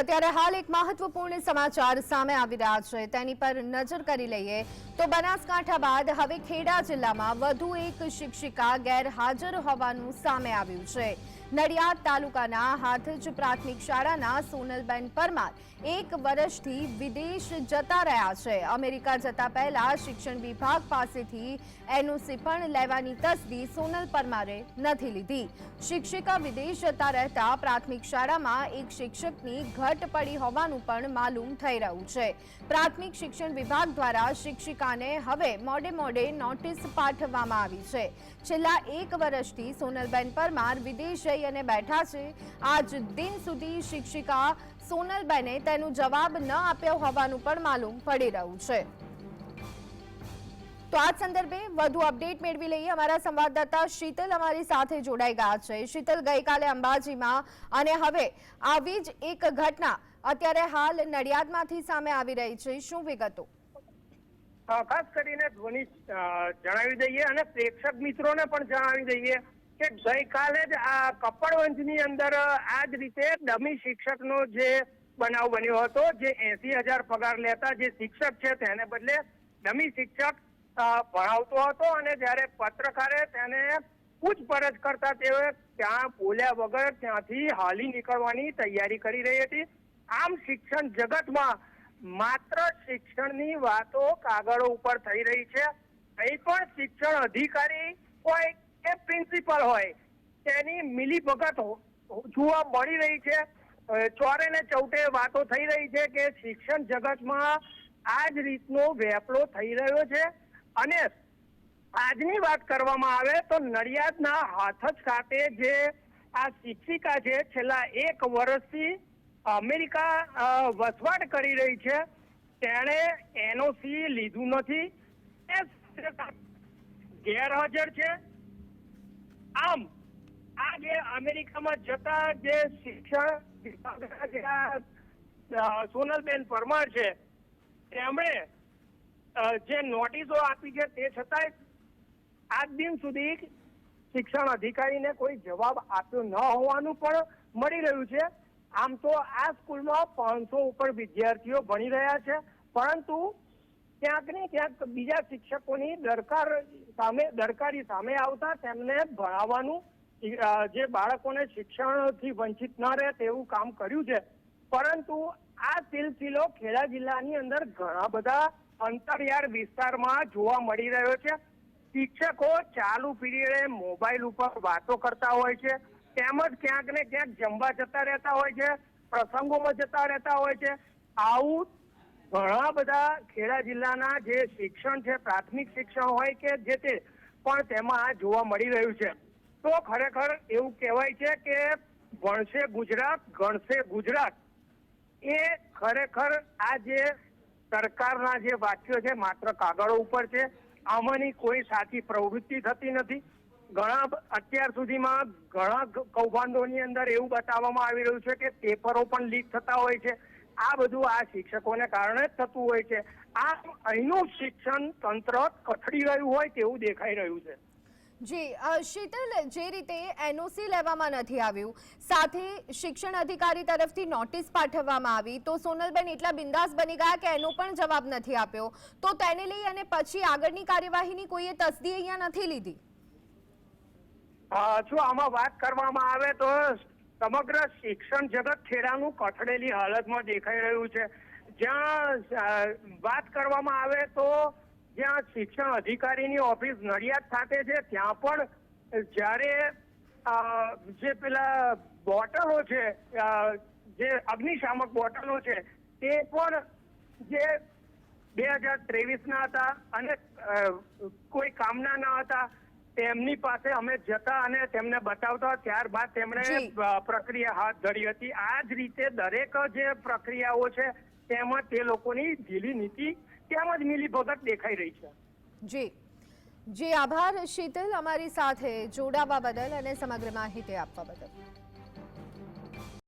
અત્યારે હાલ એક મહત્વપૂર્ણ સમાચાર સામે આવી રહ્યા છે. તેની પર નજર કરી લઈએ તો બનાસકાંઠા બાદ હવે ખેડા જિલ્લામાં વધુ એક શિક્ષિકા ગેરહાજર હોવાનું સામે આવ્યું છે. નડિયાદ તાલુકાના હાથજ પ્રાથમિક શાળાના સોનલબેન પરમાર એક વર્ષથી વિદેશ જતા રહ્યા છે. અમેરિકા જતા પહેલા શિક્ષણ વિભાગ પાસેથી એનઓસી પણ લેવાની તસદી સોનલ પરમારે નથી લીધી. શિક્ષિકા વિદેશ જતા રહેતા પ્રાથમિક શાળામાં એક શિક્ષકની ઘટ પડી હોવાનું પણ માલુમ થઈ રહ્યું છે. પ્રાથમિક શિક્ષણ વિભાગ દ્વારા શિક્ષિકાને હવે મોડે મોડે નોટિસ પાઠવવામાં આવી છે. છેલ્લા એક વર્ષથી સોનલબેન પરમાર વિદેશ જઈ અને બેઠા છે. આજ દિન સુધી શિક્ષિકા સોનલબેને તેનો જવાબ ન આપ્યો હોવાનું પણ માલુમ પડી રહ્યું છે. તો આ સંદર્ભે વધુ અપડેટ મેળવી લઈએ. અમારા સંવાદદાતા શીતલ અમારી સાથે જોડાઈ ગયા છે. શીતલ, ગઈકાલે અંબાજીમાં અને હવે આવી જ એક ઘટના અત્યારે હાલ નડિયાદમાંથી સામે આવી રહી છે. શું વિગતો? ખાસ કરીને ધ્વનિ જણાવી દઈએ અને પ્રેક્ષક મિત્રોને પણ જણાવી દઈએ. કે ગઈકાલે જ આ કપડવંજની અંદર આ જ રીતે ડમી શિક્ષકનો જે બનાવ બન્યો હતો, જે એસી હજાર પગાર લેતા જે શિક્ષક છે તેને બદલે ડમી શિક્ષક ભણાવતો હતો અને જ્યારે પત્રકારે તેને પૂછપરછ કરતા તેઓ ત્યાં બોલ્યા વગર ત્યાંથી હાલી નીકળવાની તૈયારી કરી રહી હતી. આમ શિક્ષણ જગતમાં માત્ર શિક્ષણની વાતો કાગળો ઉપર થઈ રહી છે. કંઈ પણ શિક્ષણ અધિકારી હોય કે પ્રિન્સિપલ હોય. તેની મિલીભગત હો- જોવા મળી રહી છે. ચોરે ને ચૌટે વાતો થઈ રહી છે કે શિક્ષણ જગતમાં આ જ રીતનો વેપલો થઈ રહ્યો છે. અને આજની વાત કરવામાં આવે તો નડિયાદના હાથજ ખાતે જે આ શિક્ષિકા છે, છેલ્લા એક વર્ષથી અમેરિકા વસવાટ કરી રહી છે. તેણે એનઓસી લીધું નથી. એ ગેરહાજર છે. આમ, આ જે અમેરિકામાં જતા જે શિક્ષણ વિભાગના જે સોનલબેન પરમાર છે તેમણે જે નોટિસો આપી છે તે છતાંય આજ દિન સુધી શિક્ષણ અધિકારીને કોઈ જવાબ આપ્યો ન હોવાનું પણ મળી રહ્યું છે. આમ તો આ સ્કૂલમાં પાંચસો ઉપર વિદ્યાર્થીઓ ભણી રહ્યા છે, પરંતુ ક્યાંક ને ક્યાંક બીજા શિક્ષકોની દરકાર સામે, દરકારી સામે આવતા તેમને ભણાવવાનું જે બાળકોને શિક્ષણથી વંચિત ન રહે તેવું કામ કર્યું છે. પરંતુ આ સિલસિલો ખેડા જિલ્લાની અંદર ઘણા બધા અંતરિયાળ વિસ્તારમાં જોવા મળી રહ્યો છે. શિક્ષકો ચાલુ પીરિયડે મોબાઈલ ઉપર વાતો કરતા હોય છે, તેમજ ક્યાંક ને ક્યાંક જમવા જતા રહેતા હોય છે, પ્રસંગોમાં જતા રહેતા હોય છે. આવું ઘણા બધા ખેડા જિલ્લાના જે શિક્ષણ છે, પ્રાથમિક શિક્ષણ હોય કે જે તે પણ તેમાં જોવા મળી રહ્યું છે. તો ખરેખર એવું કહેવાય છે કે ભણશે ગુજરાત, ગણશે ગુજરાત. એ ખરેખર આ જે સરકારના જે વાક્યો છે, માત્ર કાગળો ઉપર છે. આમાંની કોઈ સાચી પ્રવૃત્તિ થતી નથી. ઘણા અત્યાર સુધીમાં ઘણા કૌભાંડોની અંદર એવું બતાવવામાં આવી રહ્યું છે કે પેપરો પણ લીક થતા હોય છે. આ બધું આ શિક્ષકોને કારણે જ થતું હોય છે. આ અહીંનું શિક્ષણ તંત્ર કથળી રહ્યું હોય તેવું દેખાઈ રહ્યું છે. જી શીતલ જે રીતે એનઓસી લેવામાં નથી આવ્યું સાથે શિક્ષણ અધિકારી તરફથી નોટિસ પાઠવવામાં આવી તો સોનલબેન એટલા બિંદાસ બની ગયા કે એનો પણ જવાબ નથી આપ્યો. તો તેને લઈ અને પછી આગળની કાર્યવાહીની કોઈએ તસદી અહીંયા નથી લીધી? જો આમાં વાત કરવામાં આવે તો સમગ્ર શિક્ષણ જગત ખેડાનું કથળેલી હાલતમાં દેખાઈ રહ્યું છે. જ્યાં વાત કરવામાં આવે તો જ્યાં શિક્ષણ અધિકારીની ઓફિસ નડિયાદ ખાતે છે, ત્યાં પણ જ્યારે જે પેલા બોટલો છે જે અગ્નિશામક બોટલો છે, તે પણ જે બે હજાર ત્રેવીસ ના હતા અને કોઈ કામના ન હતા. તેમની પાસે અમે જતા અને તેમને બતાવતા ત્યારબાદ તેમણે પ્રક્રિયા હાથ ધરી હતી. આ જ રીતે દરેક જે પ્રક્રિયાઓ છે તેમાં તે લોકોની ઢીલી નીતિ તેમજ મિલીભગત દેખાઈ રહી છે. જી. જી આભાર શીતલ અમારી સાથે જોડાવા બદલ અને સમગ્ર માહિતી આપવા બદલ.